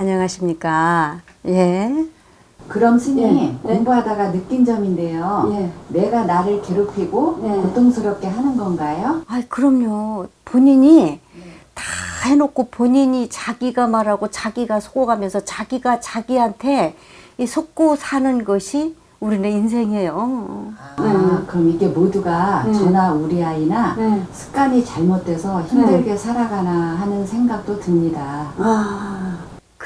안녕하십니까. 예. 그럼 스님 예, 네. 공부하다가 느낀 점인데요. 예. 내가 나를 괴롭히고 네. 고통스럽게 하는 건가요? 아, 그럼요. 본인이 다 해놓고 본인이 자기가 말하고 자기가 속어가면서 자기가 자기한테 이 속고 사는 것이 우리네 인생이에요. 아, 그럼 이게 모두가 네. 저나 우리 아이나 네. 습관이 잘못돼서 힘들게 살아가나 하는 생각도 듭니다. 아,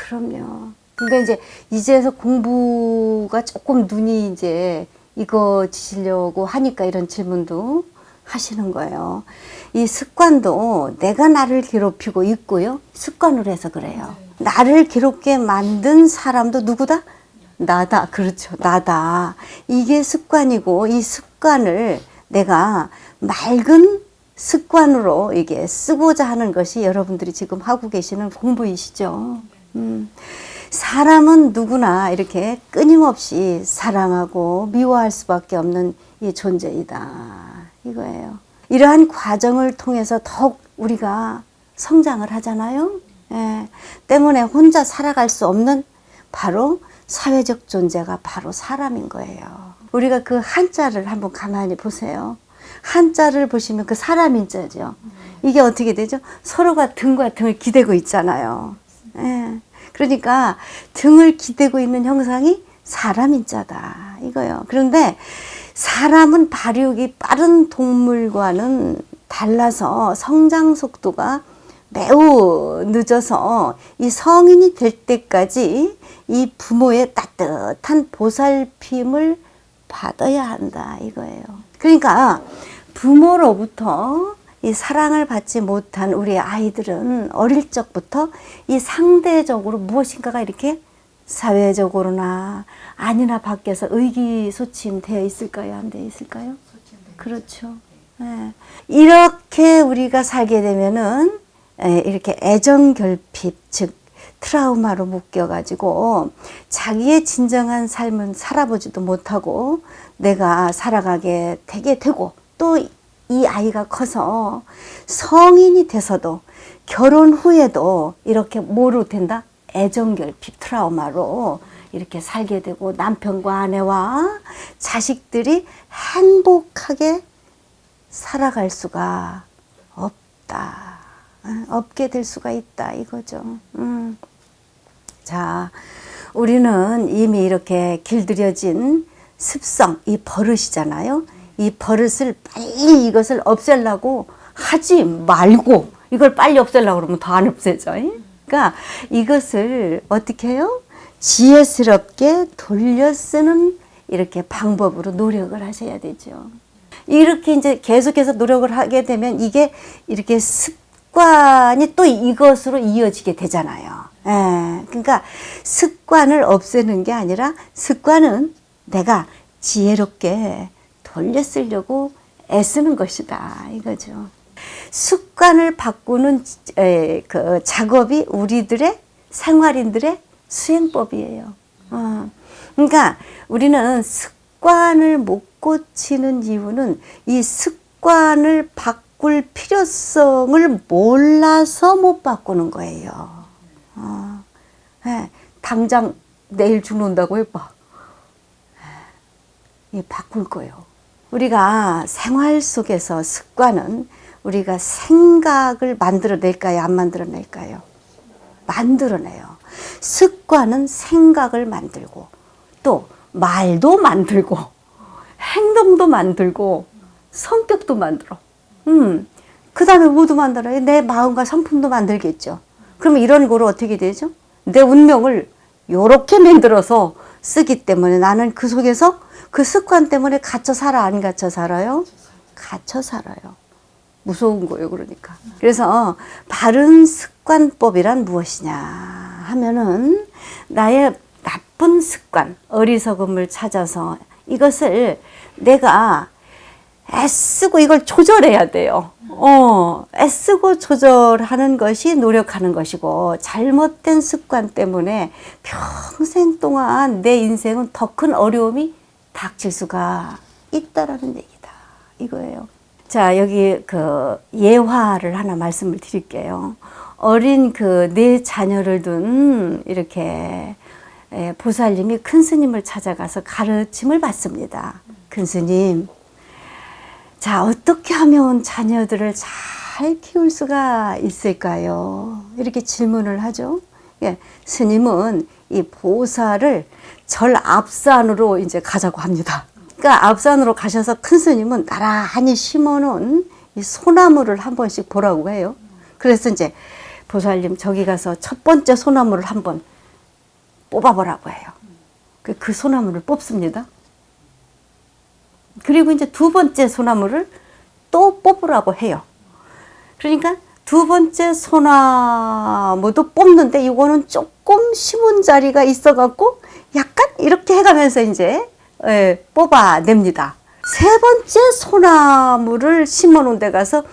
그럼요. 그러니까 이제 이제서 공부가 조금 눈이 이제 익어지시려고 하니까 이런 질문도 하시는 거예요. 이 습관도 내가 나를 괴롭히고 있고요. 습관으로 해서 그래요. 나를 괴롭게 만든 사람도 누구다? 나다. 그렇죠. 나다. 이게 습관이고 이 습관을 내가 맑은 습관으로 이게 쓰고자 하는 것이 여러분들이 지금 하고 계시는 공부이시죠. 음. 사람은 누구나 이렇게 끊임없이 사랑하고 미워할 수밖에 없는 이 존재이다. 이거예요. 이러한 과정을 통해서 더욱 우리가 성장을 하잖아요. 예. 때문에 혼자 살아갈 수 없는 바로 사회적 존재가 바로 사람인 거예요. 우리가 그 한자를 한번 가만히 보세요. 한자를 보시면 그 사람인 자죠. 이게 어떻게 되죠? 서로가 등과 등을 기대고 있잖아요. 예. 그러니까 등을 기대고 있는 형상이 사람인 자다. 이거요. 그런데 사람은 발육이 빠른 동물과는 달라서 성장 속도가 매우 늦어서 이 성인이 될 때까지 이 부모의 따뜻한 보살핌을 받아야 한다 이거예요. 그러니까 부모로부터 이 사랑을 받지 못한 우리 아이들은 어릴 적부터 이 상대적으로 무엇인가가 이렇게 사회적으로나 아니나 밖에서 의기소침 되어 있을까요? 안 되어 있을까요? 그렇죠. 예. 이렇게 우리가 살게 되면은 예, 이렇게 애정 결핍 즉 트라우마로 묶여가지고 자기의 진정한 삶은 살아보지도 못하고 내가 살아가게 되게 되고 또 이 아이가 커서 성인이 돼서도 결혼 후에도 이렇게 뭐로 된다? 애정 결핍 트라우마로 이렇게 살게 되고 남편과 아내와 자식들이 행복하게 살아갈 수가 없다. 어, 없게 될 수가 있다 이거죠. 음. 자, 우리는 이미 이렇게 길들여진 습성, 이 버릇이잖아요. 이 버릇을 빨리 이것을 없애려고 하지 말고 이걸 빨리 없애려고 그러면 더 안 없애져. 그러니까 이것을 어떻게 해요? 지혜스럽게 돌려 쓰는 이렇게 방법으로 노력을 하셔야 되죠. 이렇게 이제 계속해서 노력을 하게 되면 이게 이렇게 습관이 또 이것으로 이어지게 되잖아요. 예. 그러니까 습관을 없애는 게 아니라 습관은 내가 지혜롭게 돌려 쓰려고 애쓰는 것이다. 이거죠. 습관을 바꾸는 에, 그 작업이 우리들의 생활인들의 수행법이에요. 어. 그러니까 우리는 습관을 못 고치는 이유는 이 습관을 바꿀 필요성을 몰라서 못 바꾸는 거예요. 어. 예, 당장 내일 죽는다고 해봐. 예, 바꿀 거예요. 우리가 생활 속에서 습관은 우리가 생각을 만들어낼까요? 안 만들어낼까요? 만들어내요. 습관은 생각을 만들고 또 말도 만들고 행동도 만들고 성격도 만들어. 음. 그 다음에 뭐도 만들어요? 내 마음과 성품도 만들겠죠. 그러면 이런 거로 어떻게 되죠? 내 운명을 요렇게 만들어서 쓰기 때문에 나는 그 속에서 그 습관 때문에 갇혀 살아 안 갇혀 살아요? 갇혀 살아요. 무서운 거예요, 그러니까. 그래서 바른 습관법이란 무엇이냐 하면은 나의 나쁜 습관, 어리석음을 찾아서 이것을 내가 애쓰고 이걸 조절해야 돼요. 어, 애쓰고 조절하는 것이 노력하는 것이고, 잘못된 습관 때문에 평생 동안 내 인생은 더 큰 어려움이 닥칠 수가 있다라는 얘기다. 이거예요. 자, 여기 그 예화를 하나 말씀을 드릴게요. 어린 그 네 자녀를 둔 이렇게 에, 보살님이 큰 스님을 찾아가서 가르침을 받습니다. 큰 스님, 자 어떻게 하면 자녀들을 잘 키울 수가 있을까요? 이렇게 질문을 하죠. 예, 스님은 이 보살을 절 앞산으로 이제 가자고 합니다. 그러니까 앞산으로 가셔서 큰 스님은 나란히 심어놓은 이 소나무를 한 번씩 보라고 해요. 그래서 이제 보살님 저기 가서 첫 번째 소나무를 한번 뽑아보라고 해요. 그- 그 소나무를 뽑습니다. 그리고 이제 두 번째 소나무를 또 뽑으라고 해요. 그러니까 두 번째 소나무도 뽑는데 이거는 조금 심은 자리가 있어갖고 약간 이렇게 해가면서 이제 예, 뽑아냅니다. 세 번째 소나무를 심어놓은 데 가서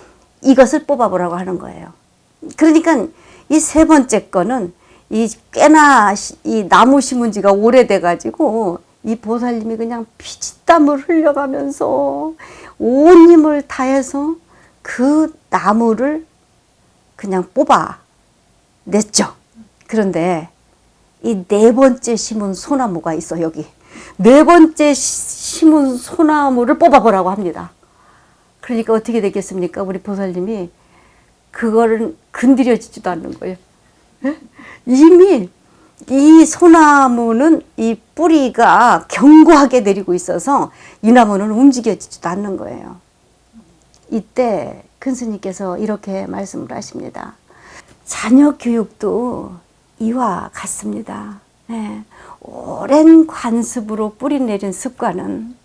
이것을 뽑아보라고 하는 거예요. 그러니까 이 세 번째 거는 이 꽤나 시- 이 나무 심은 지가 오래돼 가지고 이 보살님이 그냥 피땀을 흘려가면서 온 힘을 다해서 그 나무를 그냥 뽑아 냈죠. 그런데 이 네 번째 심은 소나무가 있어 여기 네 번째 시- 심은 소나무를 뽑아보라고 합니다. 그러니까 어떻게 되겠습니까? 우리 보살님이 그거를 건드려지지도 않는 거예요. 예? 이미 이 소나무는 이 뿌리가 견고하게 내리고 있어서 이 나무는 움직여지지도 않는 거예요. 이때 큰 스님께서 이렇게 말씀을 하십니다. 자녀 교육도 이와 같습니다. 예, 오랜 관습으로 뿌리 내린 습관은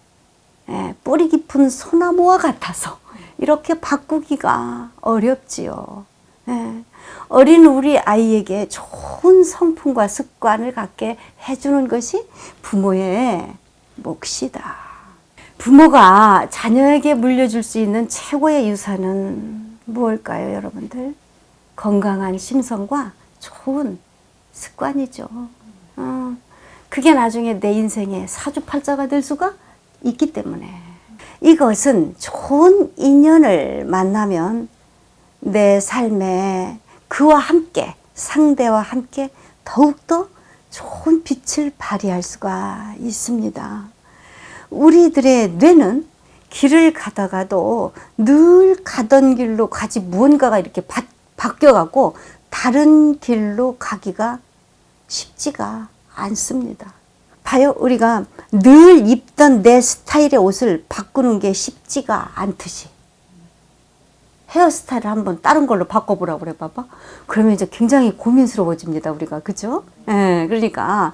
예, 뿌리 깊은 소나무와 같아서 이렇게 바꾸기가 어렵지요. 예, 어린 우리 아이에게 좋은 성품과 습관을 갖게 해주는 것이 부모의 몫이다. 부모가 자녀에게 물려줄 수 있는 최고의 유산은 무엇일까요, 여러분들? 건강한 심성과 좋은 습관이죠. 어, 그게 나중에 내 인생의 사주팔자가 될 수가 있기 때문에 이것은 좋은 인연을 만나면 내 삶에 그와 함께 상대와 함께 더욱더 좋은 빛을 발휘할 수가 있습니다. 우리들의 뇌는 길을 가다가도 늘 가던 길로 가지 무언가가 이렇게 바, 바뀌어가고 다른 길로 가기가 쉽지가 않습니다. 봐요. 우리가 늘 입던 내 스타일의 옷을 바꾸는 게 쉽지가 않듯이. 헤어스타일을 한번 다른 걸로 바꿔보라고 그래 봐봐. 그러면 이제 굉장히 고민스러워집니다. 우리가. 그죠? 예, 그러니까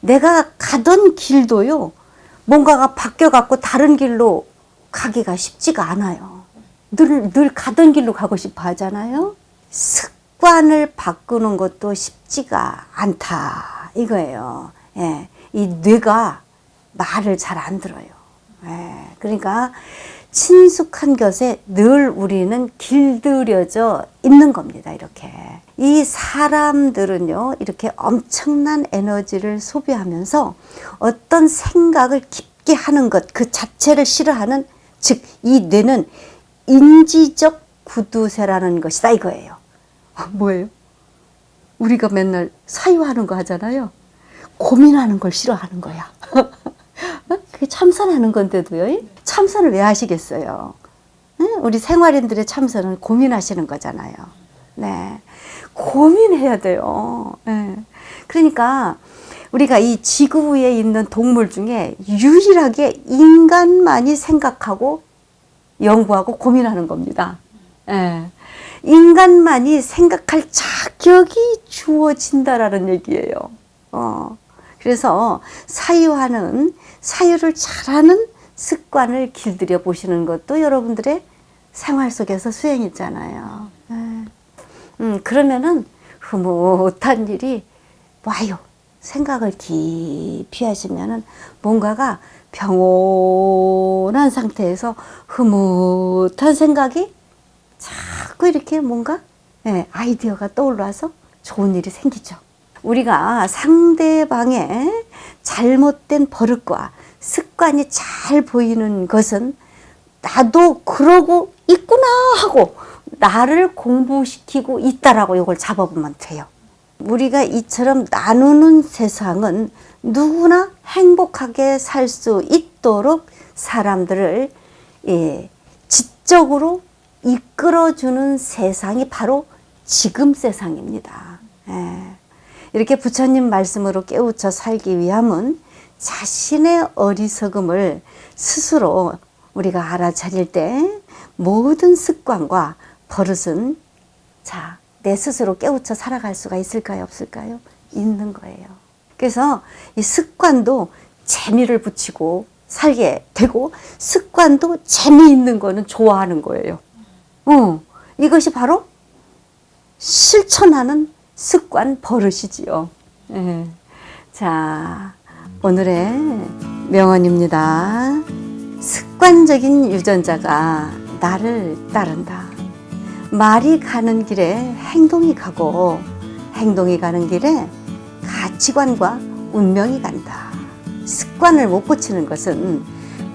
내가 가던 길도요. 뭔가가 바뀌어갖고 다른 길로 가기가 쉽지가 않아요. 늘, 늘 가던 길로 가고 싶어 하잖아요. 습관을 바꾸는 것도 쉽지가 않다. 이거예요. 예. 이 뇌가 말을 잘 안 들어요. 예. 그러니까 친숙한 것에 늘 우리는 길들여져 있는 겁니다. 이렇게. 이 사람들은요, 이렇게 엄청난 에너지를 소비하면서 어떤 생각을 깊게 하는 것, 그 자체를 싫어하는, 즉, 이 뇌는 인지적 구두쇠라는 것이다 이거예요. 뭐예요? 우리가 맨날 사유하는 거 하잖아요. 고민하는 걸 싫어하는 거야. 그게 참선하는 건데도요. 참선을 왜 하시겠어요? 응? 우리 생활인들의 참선은 고민하시는 거잖아요. 네. 고민해야 돼요. 네. 그러니까 우리가 이 지구 위에 있는 동물 중에 유일하게 인간만이 생각하고 연구하고 고민하는 겁니다. 예. 인간만이 생각할 자격이 주어진다라는 얘기예요. 어. 그래서 사유하는 사유를 잘하는 습관을 길들여 보시는 것도 여러분들의 생활 속에서 수행이잖아요. 예. 음, 그러면은 흐뭇한 일이 와요. 생각을 깊이 하시면은 뭔가가 평온한 상태에서 흐뭇한 생각이 자꾸 이렇게 뭔가 예, 아이디어가 떠올라서 좋은 일이 생기죠. 우리가 상대방의 잘못된 버릇과 습관이 잘 보이는 것은 나도 그러고 있구나 하고 나를 공부시키고 있다라고 이걸 잡아보면 돼요. 우리가 이처럼 나누는 세상은 누구나 행복하게 살 수 있도록 사람들을 예, 지적으로 이끌어주는 세상이 바로 지금 세상입니다. 예. 이렇게 부처님 말씀으로 깨우쳐 살기 위함은 자신의 어리석음을 스스로 우리가 알아차릴 때 모든 습관과 버릇은 자, 내 스스로 깨우쳐 살아갈 수가 있을까요? 없을까요? 있는 거예요. 그래서 이 습관도 재미를 붙이고 살게 되고 습관도 재미있는 거는 좋아하는 거예요. 어, 이것이 바로 실천하는 습관 버릇이지요. 예. 자, 오늘의 명언입니다. 습관적인 유전자가 나를 따른다. 말이 가는 길에 행동이 가고 행동이 가는 길에 가치관과 운명이 간다. 습관을 못 고치는 것은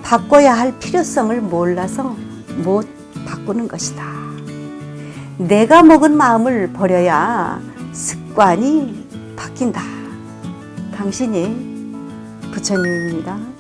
바꿔야 할 필요성을 몰라서 못 바꾸는 것이다. 내가 먹은 마음을 버려야 습관이 바뀐다. 당신이 부처님입니다.